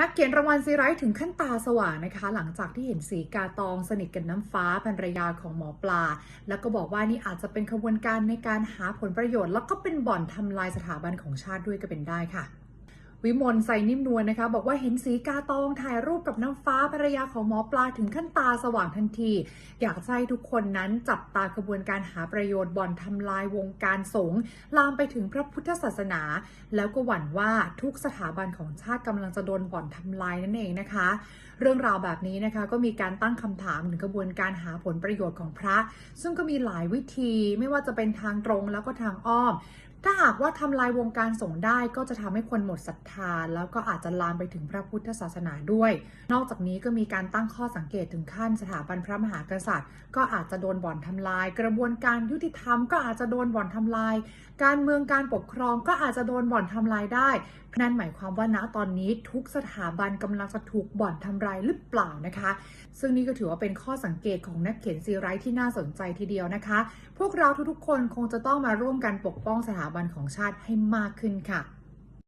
นักเขียนรางวัลซีไรต์ถึงขั้นตาสว่างนะคะ หลังจากที่เห็นสีกาตองสนิทกับน้ำฟ้าภรรยาของหมอปลา แล้วก็บอกว่านี่อาจจะเป็นขบวนการในการหาผลประโยชน์ แล้วก็เป็นบ่อนทำลายสถาบันของชาติด้วยก็เป็นได้ค่ะ วิมลใส่นิ่มนวลนะคะ บอกว่าเห็นสีกาตองถ่ายรูปกับน้ำฟ้าภรรยาของหมอปลาถึงขั้นตาสว่างทันที อยากให้ทุกคนนั้นจับตากระบวนการหาประโยชน์บ่อนทำลายวงการสงฆ์ลามไปถึงพระพุทธศาสนา แล้วก็หวั่นว่าทุกสถาบันของชาติกำลังจะโดนบ่อนทำลายนั่นเองนะคะ เรื่องราวแบบนี้นะคะก็มีการตั้งคำถามถึงกระบวนการหาผลประโยชน์ของพระ ซึ่งก็มีหลายวิธีไม่ว่าจะเป็นทางตรงแล้วก็ทางอ้อม ถ้าหากว่าทำลายวงการสงฆ์ได้ก็จะทำให้คนหมดศรัทธา แล้วก็อาจจะลามไปถึงพระพุทธศาสนาด้วย นอกจากนี้ก็มีการตั้งข้อสังเกตถึงขั้นสถาบันพระมหากษัตริย์ ก็อาจจะโดนบ่อนทำลาย กระบวนการยุติธรรมก็อาจจะโดนบ่อนทำลาย การเมืองการปกครองก็อาจจะโดนบ่อนทำลายได้นั่นหมายความว่าณตอนนี้ทุกสถาบันกำลังจะถูกบ่อนทำลายหรือเปล่านะคะ ซึ่งนี่ก็ถือว่าเป็นข้อสังเกตของนักเขียนซีไรต์ที่น่าสนใจทีเดียวนะคะ พวกเราทุกๆคนคงจะต้องมาร่วมกันปกป้องสถาบันของชาติให้มากขึ้นค่ะ